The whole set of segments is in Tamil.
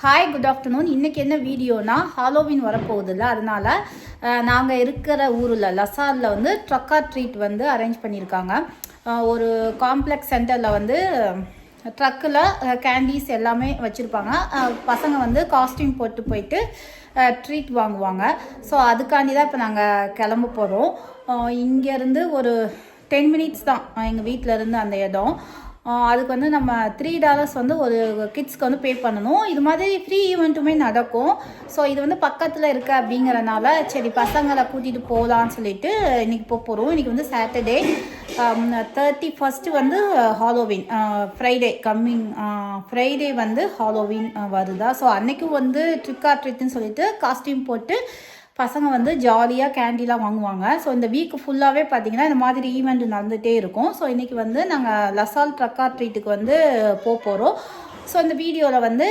ஹாய் குட் ஆஃப்டர்நூன் இன்றைக்கி என்ன வீடியோனா ஹாலோவின் வரப்போகுதுல்ல அதனால நாங்கள் இருக்கிற ஊரில் லசாலில் வந்து ட்ரக்கா ட்ரீட் வந்து அரேஞ்ச் பண்ணியிருக்காங்க. ஒரு காம்ப்ளெக்ஸ் சென்டரில் வந்து ட்ரக்கில் கேண்டீஸ் எல்லாமே வச்சுருப்பாங்க. பசங்க வந்து காஸ்டியூம் போட்டு போயிட்டு ட்ரீட் வாங்குவாங்க. ஸோ அதுக்காண்டி தான் இப்போ நாங்கள் கிளம்ப போகிறோம் இங்கேருந்து ஒரு டென் மினிட்ஸ் தான் எங்கள் வீட்டில் இருந்து அந்த இடம். அதுக்கு வந்து நம்ம த்ரீ டாலர்ஸ் வந்து ஒரு கிட்ஸ்க்கு வந்து பே பண்ணணும். இது மாதிரி ஃப்ரீ ஈவெண்ட்டுமே நடக்கும். ஸோ இது வந்து பக்கத்தில் இருக்க அப்படிங்கிறனால சரி பசங்களை கூட்டிகிட்டு போகலான்னு சொல்லிட்டு இன்றைக்கி போக போகிறோம் இன்றைக்கி வந்து சாட்டர்டே தேர்ட்டி ஃபஸ்ட்டு வந்து ஹாலோவின் ஃப்ரைடே கம்மிங் ஃப்ரைடே வந்து ஹாலோவின் வருதா. ஸோ அன்னைக்கும் வந்து ட்ரிக் ஆர் ட்ரிட்னு சொல்லிட்டு காஸ்டியூம் போட்டு பசங்க வந்து ஜாலியாக கேண்டிலாம் வாங்குவாங்க. ஸோ இந்த வீக் ஃபுல்லாகவே பார்த்தீங்கன்னா இந்த மாதிரி ஈவெண்ட் நடந்துகிட்டே இருக்கும். ஸோ இன்றைக்கி வந்து நாங்கள் லசால் ட்ரக்கா ட்ரீட்டுக்கு வந்து போக போகிறோம் ஸோ இந்த வீடியோவில் வந்து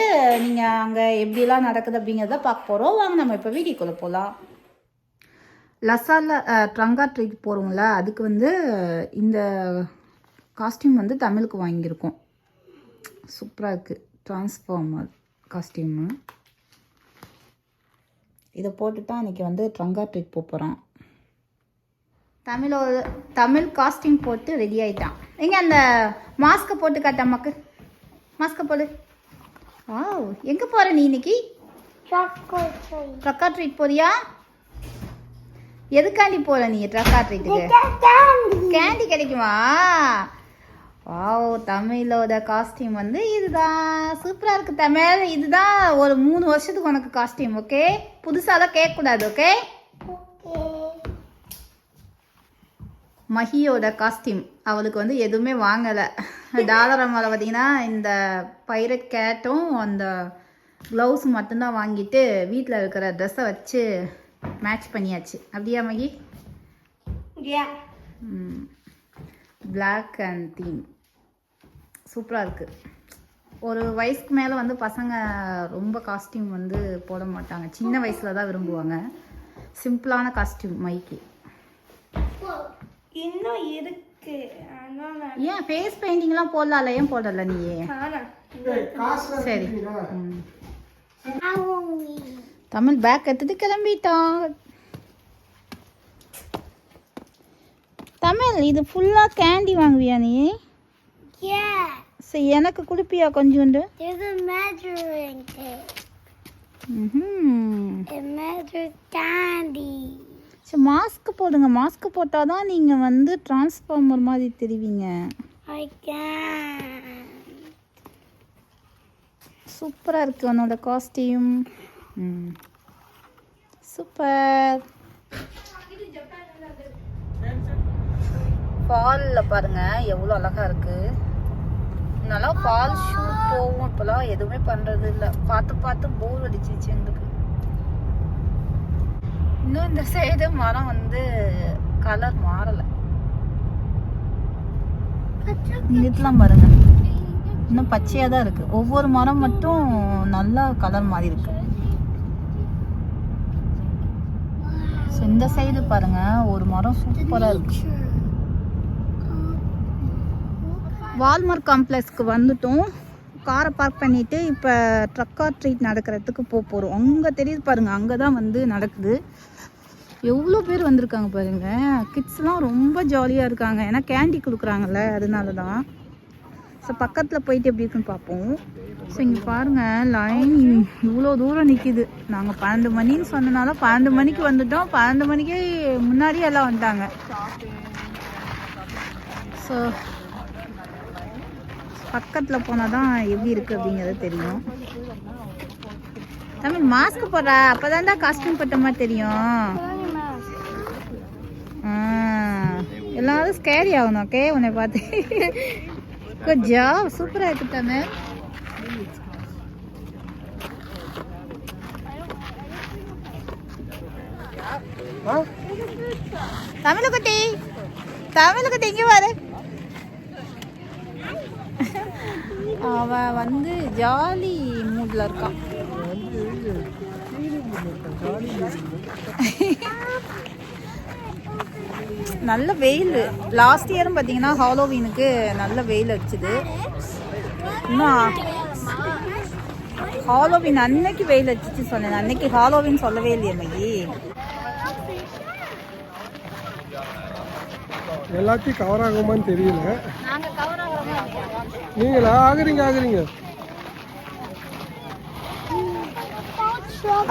நீங்கள் அங்கே எப்படிலாம் நடக்குது அப்படிங்கிறத பார்க்க போகிறோம் வாங்க நம்ம இப்போ வீடியோக்குள்ளே போகலாம் லசாலில் ட்ரங்கா ட்ரீட் போகிறோம்ல அதுக்கு வந்து இந்த காஸ்டியூம் வந்து தமிழுக்கு வாங்கியிருக்கோம். சூப்பராக இருக்குது ட்ரான்ஸ்ஃபார்மர் காஸ்டியூமு இதை போட்டுட்டு தான் இன்றைக்கி வந்து ட்ரங்கா ட்ரிக் போக போகிறோம் தமிழோட தமிழ் காஸ்டியூம் போட்டு ரெடி ஆயிட்டான். எங்க அந்த மாஸ்க்கை போட்டு காட்ட அம்மாக்கு? மாஸ்க்கை போடு. ஆ எங்கே போகிற நீ இன்னைக்கு? ட்ரக்கா ட்ரீட் போறியா? எதுக்காண்டி போகிற நீ ட்ரக்கா ட்ரீட்டுக்கு கேண்டி கிடைக்குமா? வாவ் தமிழோட காஸ்டியூம் வந்து இதுதான். சூப்பராக இருக்கு தமிழ். இதுதான் ஒரு மூணு வருஷத்துக்கு உனக்கு காஸ்டியூம் ஓகே புதுசாலாம் கேட்கக்கூடாது ஓகே மஹியோட காஸ்டியூம் அவளுக்கு வந்து எதுவுமே வாங்கலை. டாலர் அம்மாவில் பார்த்தீங்கன்னா இந்த பைரட் கேட்டும் அந்த க்ளவுஸ் மட்டும்தான் வாங்கிட்டு வீட்டில் இருக்கிற ட்ரெஸ்ஸை வச்சு மேட்ச் பண்ணியாச்சு. அப்படியா மகி? பிளாக் அண்ட் தீம் சூப்பராக இருக்குது ஒரு வயசுக்கு மேலே வந்து பசங்க ரொம்ப காஸ்டியூம் வந்து போட மாட்டாங்க. சின்ன வயசில் தான் விரும்புவாங்க. சிம்பிளான காஸ்டியூம் மைக்கு இன்னும் இருக்கு. ஆனா நான் ஏன் ஃபேஸ் பெயிண்டிங்லாம் போடலாம்ல ஏன் போடல நீயே சரி. ம். தமிழ் பேக் எடுத்துட்டு கிளம்பிட்டோம் தமிழ் இது ஃபுல்லாக கேண்டி வாங்குவியா நீ? Yeah, சரி எனக்கு கொடுப்பியா கொஞ்சோண்டு there's a measuring tape. ம்ஹும். It measures candy. சரி மாஸ்க் போடுங்க மாஸ்க் போட்டால் தான் நீங்கள் வந்து டிரான்ஸ்ஃபார்மர் மாதிரி தெரிவிங்க I can. சூப்பராக இருக்குது உன்னோட காஸ்டியூம் ம் சூப்பர் ஃபாலில் பாருங்க எவ்வளோ அழகாக இருக்குது நல்லா ஃபால் ஷூட் போவோம் இப்போலாம் எதுவுமே பண்ணுறது இல்லை பார்த்து பார்த்து போர் அடிச்சிச்சு எங்களுக்கு இன்னும் இந்த சைடு மரம் வந்து கலர் மாறலை. இங்கெல்லாம் பாருங்க. இன்னும் பச்சையாக தான் இருக்குது ஒவ்வொரு மரம் மட்டும் நல்லா கலர் மாறி இருக்கு. ஸோ இந்த சைடு பாருங்க. ஒரு மரம் சூப்பராக இருக்கு. வால்மார்க் காம்ப்ளெக்ஸ்க்கு வந்துட்டோம். காரை பார்க் பண்ணிவிட்டு இப்போ ட்ரக்கா ட்ரீட் நடக்கிறதுக்கு போக போகிறோம் அங்கே தெரியுது பாருங்கள் அங்கே தான் வந்து நடக்குது. எவ்வளோ பேர் வந்திருக்காங்க பாருங்கள் கிட்ஸ்லாம் ரொம்ப ஜாலியாக இருக்காங்க. ஏன்னா கேண்டி கொடுக்குறாங்கல்ல அதனால தான் ஸோ பக்கத்தில் போயிட்டு எப்படி இருக்குன்னு பார்ப்போம். ஸோ இங்கே பாருங்கள் லைன் இவ்வளோ தூரம் நிற்கிது நாங்கள் பன்னெண்டு மணின்னு சொன்னனால பன்னெண்டு மணிக்கு வந்துட்டோம். பன்னெண்டு மணிக்கே முன்னாடியே எல்லாம் வந்துட்டாங்க. ஸோ பக்கத்தில் போனால் தான் எப்படி இருக்குது அப்படிங்கிறது தெரியும். தமிழ் மாஸ்க் போடுறா. அப்போ தான் காஸ்டியூம் போட்ட மாதிரி தெரியும். எல்லாரும் ஸ்கேரி ஆகணும் ஓகே உன்னை பார்த்து. கொஞ்சம் ஜாப் சூப்பராக இருக்கு தமிழ் தமிழுக்குட்டி தமிழுக்குட்டி இங்கே பாரு. அவன் வந்து ஜாலி மூட்ல இருக்கான் நல்ல வெயில். லாஸ்ட் இயரும் பார்த்தீங்கன்னா ஹாலோவீனுக்கு நல்ல வெயில் அடிச்சுது. இன்னும் ஹாலோவின் அன்னைக்கு வெயில் அடிச்சு சொன்னேன். அன்னைக்கு ஹாலோவின் சொல்லவே இல்லையே மையி. எல்லாத்தையும் கவர் ஆகுமான்னு தெரியல. நாங்க கவர் ஆகிறோமா நீங்களா? ஆகுறீங்க ஆகுறீங்க.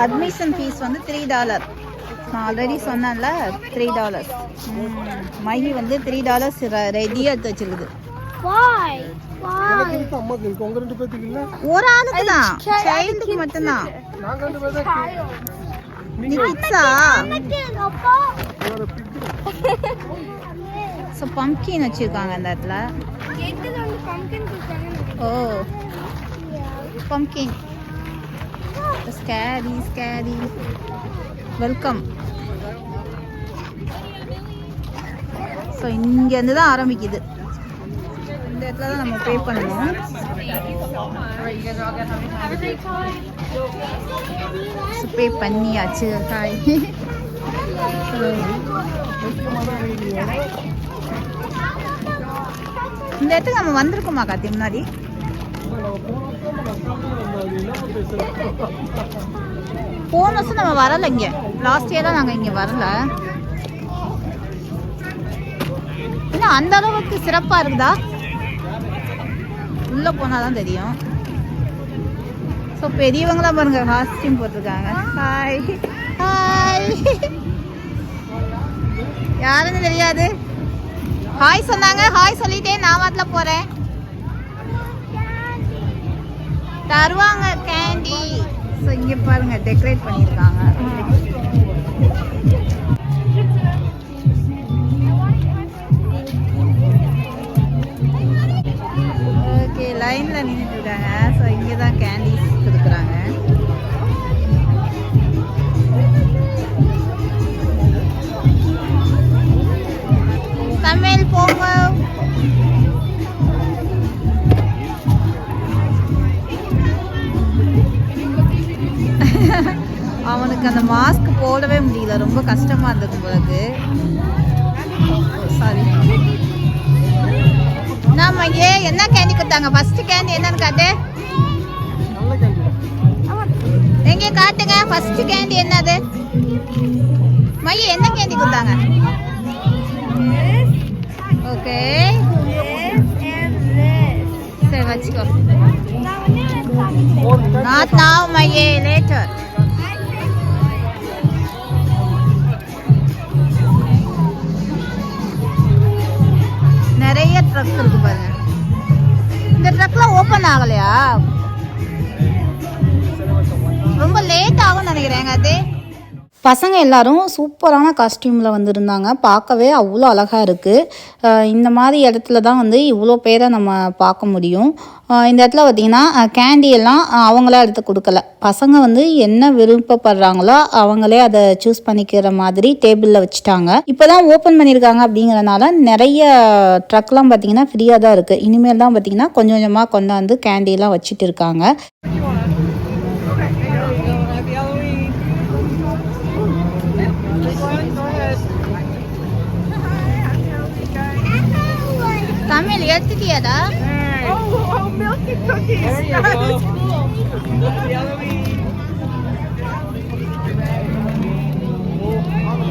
அட்மிஷன் ஃபீஸ் வந்து த்ரீ டாலர் நான் ஆல்ரெடி சொன்னேன்ல த்ரீ டாலர்ஸ் மகி வந்து த்ரீ டாலர்ஸ் ரெடியாக எடுத்து வச்சிருக்குது. ஒரு ஆளுக்கு தான். சைல்டுக்கு மட்டும்தான். நாங்க ஸோ பம்கின் வச்சுருக்காங்க அந்த இடத்துல. ஓ. Pumpkin scary scary welcome so இங்கேருந்து தான் ஆரம்பிக்குது. இந்த இடத்துல தான் நம்ம பே பண்ணணும். பே பண்ணியாச்சு. ஹாய் இந்த இடத்துக்கு நம்ம வந்திருக்கோமா காத்தி முன்னாடி? போன வருஷம் நம்ம வரல இங்க. லாஸ்ட் இயர் தான் நாங்க இங்க வரல. என்ன அந்த அளவுக்கு சிறப்பா இருக்குதா? உள்ள போனாதான் தெரியும். ஸோ பெரியவங்களாம் பாருங்க காஸ்டியூம் போட்டிருக்காங்க. ஹாய் ஹாய் யாருன்னு தெரியாது? ஹாய் சொன்னாங்க ஹாய் சொல்லிட்டே நான் மாட்டில் போறேன் தருவாங்க கேண்டி ஸோ இங்கே பாருங்க டெக்கரேட் பண்ணியிருக்காங்க ஓகே லைனில் நின்றுட்டு இருக்காங்க. ஸோ இங்கே தான் கேண்டி தமிழ் போங்க அவனுக்கு அந்த மாஸ்க் போடவே முடியல. ரொம்ப கஷ்டமா இருந்தது போலக்கு சாரி நாம ஏ என்ன கேண்டி கொடுத்தாங்க? ஃபர்ஸ்ட் கேண்டி என்னன்னு காட்டு. எங்க காட்டுங்க? ஃபர்ஸ்ட் கேண்டி என்னது? மைய என்ன கேண்டி கொடுத்தாங்க? ஓகே சரி வச்சுக்கோ நாட் நாவ் மையே லேட்டர் நிறைய ட்ரக் இருக்கு பாருங்க இந்த ட்ரக்லாம் ஓப்பன் ஆகலையா ரொம்ப லேட் ஆகும்னு நினைக்கிறேன் அது பசங்க எல்லாரும் சூப்பரான காஸ்டியூமில் வந்திருந்தாங்க. பார்க்கவே அவ்வளோ அழகாக இருக்குது இந்த மாதிரி இடத்துல தான் வந்து இவ்வளோ பேரை நம்ம பார்க்க முடியும். இந்த இடத்துல பார்த்திங்கன்னா கேண்டி எல்லாம் அவங்களா எடுத்து கொடுக்கல. பசங்க வந்து என்ன விருப்பப்படுறாங்களோ அவங்களே அதை சூஸ் பண்ணிக்கிற மாதிரி டேபிளில் வச்சுட்டாங்க. இப்போ தான் ஓப்பன் பண்ணியிருக்காங்க அப்படிங்கிறனால நிறைய ட்ரக்லாம் பார்த்திங்கன்னா ஃப்ரீயாக தான் இருக்குது இனிமேல் தான் பார்த்திங்கன்னா கொஞ்சம் கொஞ்சமாக கொண்டாந்து கேண்டிலாம் வச்சுட்டு இருக்காங்க. தமிழ் எடுத்துட்டியாடா?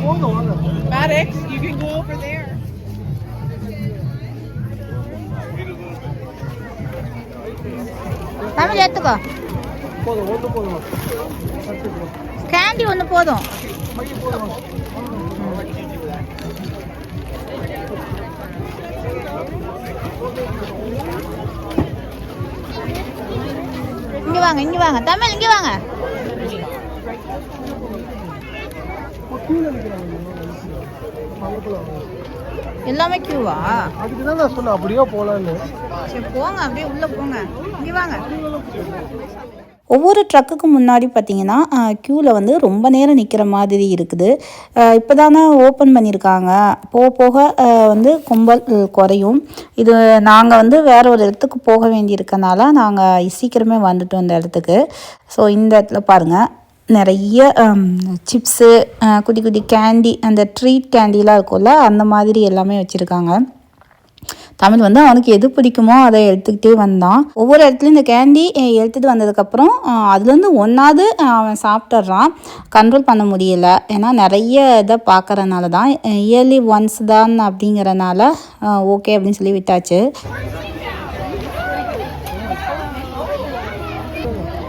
போதும் வாங்க Maddox, you can go over there. Tamil எடுத்துக்கோ. போதும் ஒன்று போதும். சத்து போதும் கேண்டி ஒன்று போதும் மைய போதும். இங்கே வாங்க இங்கே வாங்க. தமிழ் இங்கே வாங்க. எல்லாமே கியூவா அதுக்கு தான் நான் சொன்னேன் அப்படியே போகலான்னு சரி போங்க அப்படியே உள்ளே போங்க. இங்கே வாங்க. ஒவ்வொரு ட்ரக்குக்கு முன்னாடி பார்த்தீங்கன்னா க்யூவில் வந்து ரொம்ப நேரம் நிற்கிற மாதிரி இருக்குது. இப்போ தானே ஓப்பன் பண்ணியிருக்காங்க. போக போக வந்து கும்பல் குறையும். இது நாங்கள் வந்து வேறு ஒரு இடத்துக்கு போக வேண்டியிருக்கனால நாங்கள் சீக்கிரமே வந்துட்டோம் இந்த இடத்துக்கு. ஸோ இந்த இடத்துல பாருங்கள் நிறைய சிப்ஸு குட்டி குட்டி கேண்டி அந்த ட்ரீட் கேண்டிலாம் இருக்கும்ல அந்த மாதிரி எல்லாமே வச்சுருக்காங்க. தமிழ் வந்து அவனுக்கு எது பிடிக்குமோ அதை எடுத்துக்கிட்டே வந்தான். ஒவ்வொரு இடத்துலையும் இந்த கேண்டி எடுத்துகிட்டு வந்ததுக்கப்புறம் அதுலேருந்து ஒன்றாவது அவன் சாப்பிட்றான் கண்ட்ரோல் பண்ண முடியல. ஏன்னா நிறைய இதை பார்க்கறனால தான் இயர்லி ஒன்ஸ் தான் அப்படிங்கிறனால ஓகே அப்படின்னு சொல்லி விட்டாச்சு.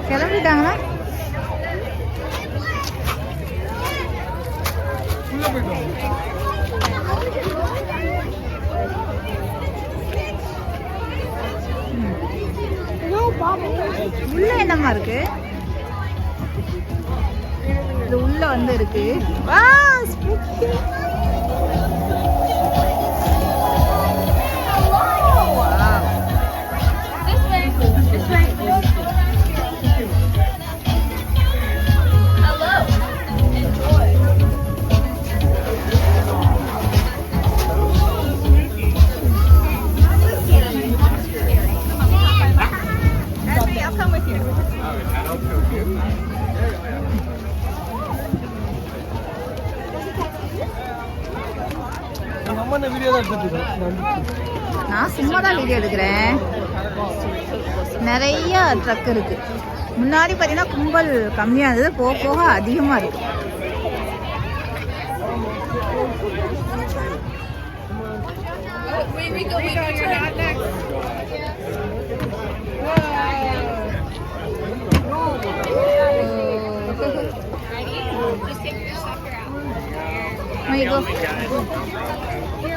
கிளம்பிட்டாங்களா? உள்ள என்னம்மா இருக்கு? இது உள்ள வந்து இருக்கு. நான் சும்மா தான் வீடியோ எடுக்கிறேன் நிறைய ட்ரக் இருக்கு முன்னாடி பார்த்தீங்கன்னா கும்பல் கம்மியாக இருந்தது போக போக அதிகமாக இருக்கு Wait, you go.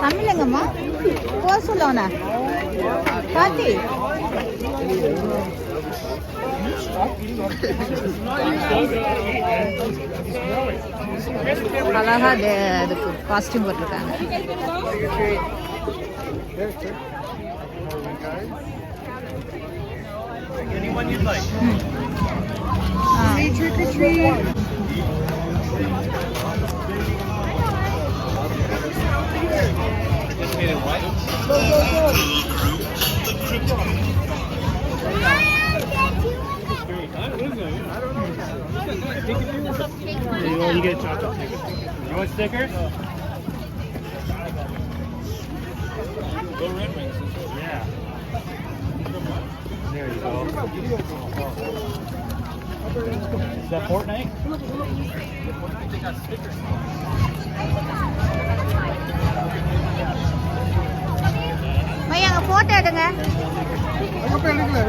தமிழங்கம்மா போக சொல்லவன பாத்தி அழகா அதுக்கு காஸ்டியூம் போட்டிருக்காங்க Anyone you'd like. Ah. Trick you get a chocolate sticker. You want stickers? Go Red Wings. Yeah. There you go. Is that Fortnite? Fortnite, they got stickers. Photo, dengar? Ano pa rin na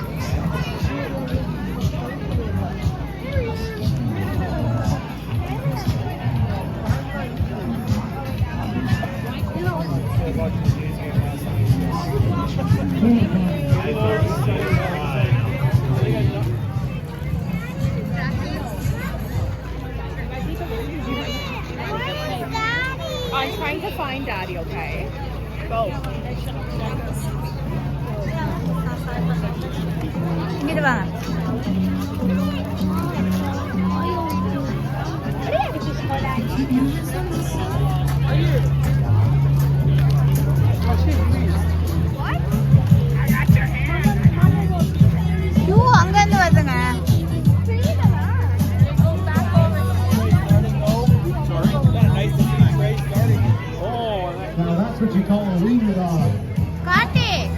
I'm trying to find daddy, okay? Go. Give it what you call a wiener on? Got it.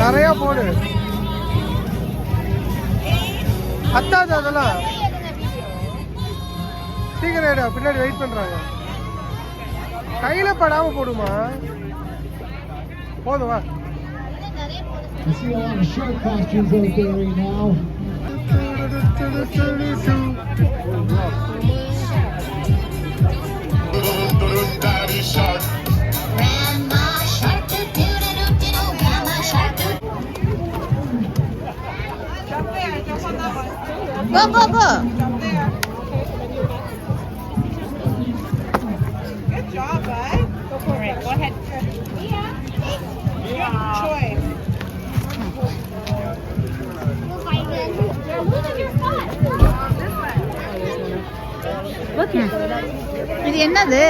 நிறையா போடு பத்தாது அதெல்லாம் சீக்கிரம் ஆயிடும் பின்னாடி வெயிட் பண்றாங்க கையில படாம போடுமா போதும் I see a lot of shark costumes out there right now. Grandma go go go Good job, bud. Go for it. Go ahead. Good choice. Move your foot. இது என்னது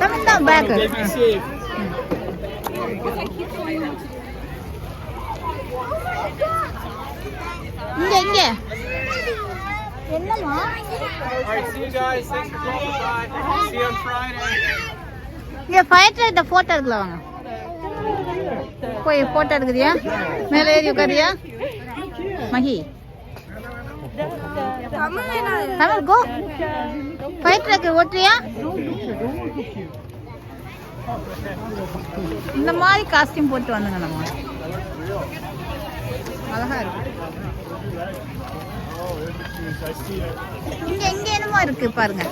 தமிழ் தான் பேக் you on Friday. இங்க ஃபயர் லைட்ட போட்டோ எடுக்கல வாங்க. போய் போட்டோ எடுக்குறியா மேலே ஏறி உட்காரியா Magi. Tamil go fire truck ஓட்டுறியா? இந்த மாதிரி காஸ்டியூம் போட்டு வந்துங்க நம்ம. அழகா இருக்கு. இங்க எங்க என்னமோ இருக்கு பாருங்க.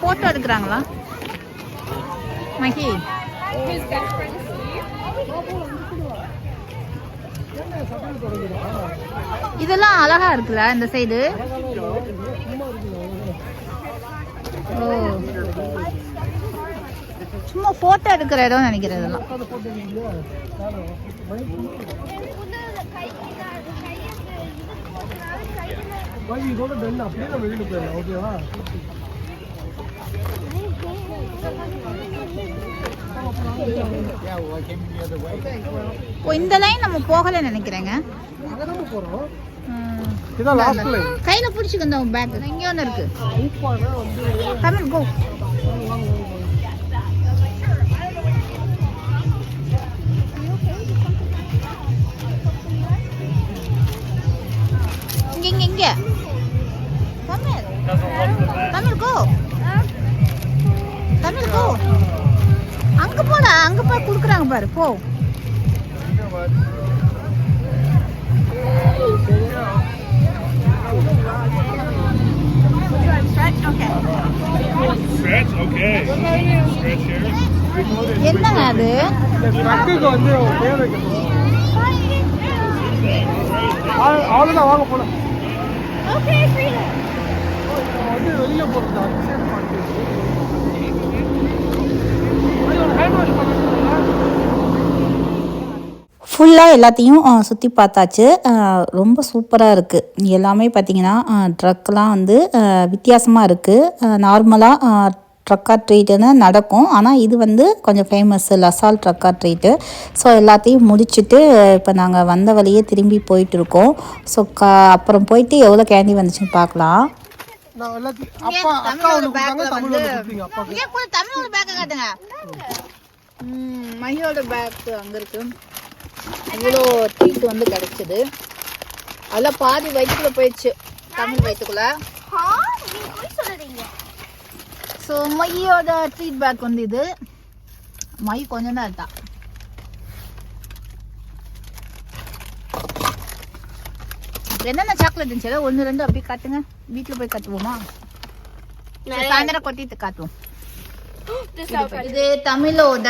போட்டோ எடுக்கிறாங்களா? மகி. இதெல்லாம் அழகா இருக்குல்ல இந்த சைடு ஓ. சும்மா போட்டோ எடுக்கிற இடம் நினைக்கிறேன் இதெல்லாம். பாய் இதோட பெல் அப்படியே நம்ம வீட்டுக்கு போயிடலாம் ஓகேவா இந்த லைன் நம்ம போகல நினைக்கிறேங்க. கையில பிடிச்சிக்க பேக் இங்க இருக்கு. தமிழ் கோ இங்க இங்க. தமிழ் தமிழ் கோ. தமிழ் கோ. அங்க போடா அங்க போய் குடுக்குறாங்க பாரு போ. என்னங்க அது? அவ்வளோதான் வாங்க. நம்ம வந்து வெளியே அபிஷேக் ஃபுல்லாக எல்லாத்தையும் சுற்றி பார்த்தாச்சு. ரொம்ப சூப்பராக இருக்குது எல்லாமே பார்த்தீங்கன்னா ட்ரக்லாம் வந்து வித்தியாசமாக இருக்குது நார்மலாக ட்ரக்கா ட்ரீட்டுன்னு நடக்கும். ஆனால் இது வந்து கொஞ்சம் ஃபேமஸ் லசால் ட்ரக்கா ட்ரீட்டு ஸோ எல்லாத்தையும் முடிச்சுட்டு இப்போ நாங்கள் வந்த வழியே திரும்பி போயிட்டுருக்கோம். ஸோ க அப்புறம் போயிட்டு எவ்வளோ கேண்டி வந்துச்சுன்னு பார்க்கலாம். மையோட பேக் அங்கே இருக்கு. இவ்வளோ ட்ரீட் வந்து கிடைச்சது. அதில் பாதி வயிற்றுக்குள்ள போயிடுச்சு தமிழ் வயிற்றுக்குள்ள Huh? நீங்க போய் சொல்றீங்க மையோட பேக் வந்து இது மை கொஞ்சம் தான் எடுத்தா என்னென்ன சாக்லேட் இருந்துச்சு ஒன்று ரெண்டு அப்படியே காட்டுங்க வீட்டில் போய் காட்டுவோமா சாயந்தரம் கொட்டிட்டு காட்டுவோம். இது தமிழோட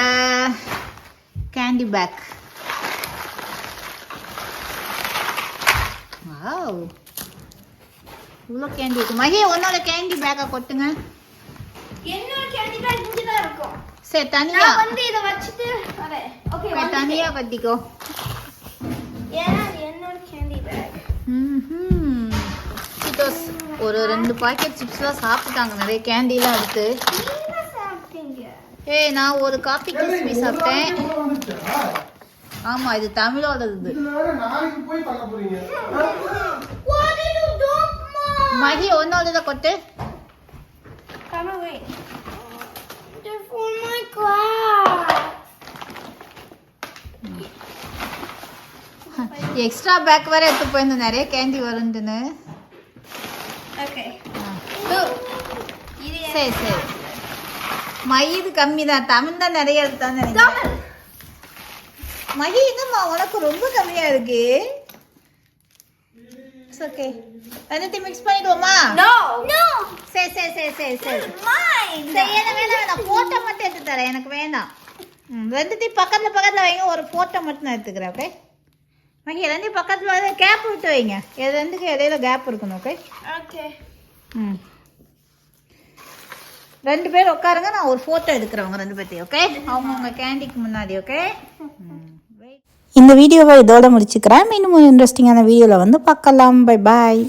கேண்டி பேக் வாவ் இவ்வளோ கேண்டி இருக்கு மகே உன்னோட கேண்டி பேக்கை கொட்டுங்க தான் இருக்கும். சரி தனியா. நான் வந்து இத வச்சிட்டு வரேன். ஓகே சரி, தனியா கட்டிக்கோ ஏன்னா அது என்னோட கேண்டி பேக் ம்ஹும். Cheetos. ஒரு ரெண்டு பாக்கெட் சிப்ஸ்லாம் சாப்பிட்டாங்க. நிறைய கேண்டிலாம் எடுத்து. ஏய் நான் ஒரு காபி கிறிஸ்பி சாப்பிட்டேன். ஆமா இது தமிழோடது இது. இதுல வேற நாளைக்கு போய் பண்ண போறீங்க What did you do, Mom? மகி ஒன்னோடத கொட்டு Come away. They're for my class. Extra bag வேற எடுத்து போயிருந்தோம். நிறைய கேண்டி வருந்துன்னு. Okay. சரி சரி. மயிது கம்மி தான் தமிழ் தான் நிறைய எடுத்தான்னு நினைக்கிறேன். மகி என்னம்மா? உனக்கு ரொம்ப கம்மியா இருக்கு ஓகே ரெண்டுத்தையும் மிக்ஸ் பண்ணிடுவோமா No. No, சரி சரி சரி சரி சரி. Mine. சரி எனக்கு வேணாம் வேணாம். ஃபோட்டோ மட்டும் எடுத்து தரேன். எனக்கு வேணாம். ம், ரெண்டுத்தையும் பக்கத்தில் பக்கத்தில் வைங்க. ஒரு ஃபோட்டோ மட்டும் நான் எடுத்துக்கிறேன் ஓகே மகி ரெண்டையும் பக்கத்தில் கேப் விட்டு வைங்க. இது ரெண்டுக்கு இடையில கேப் இருக்கணும் ஓகே Okay. ம். ரெண்டு பேர் உட்காருங்க. நான் ஒரு ஃபோட்டோ எடுக்கிறவங்க ரெண்டு பேர்த்தையும் ஓகே அவங்கவுங்க கேண்டிக்கு முன்னாடி ஓகே இந்த வீடியோவை இதோட முடிச்சுக்கிறேன். இன்னும் இன்ட்ரெஸ்டிங்கான வீடியோவில் வந்து பார்க்கலாம். Bye bye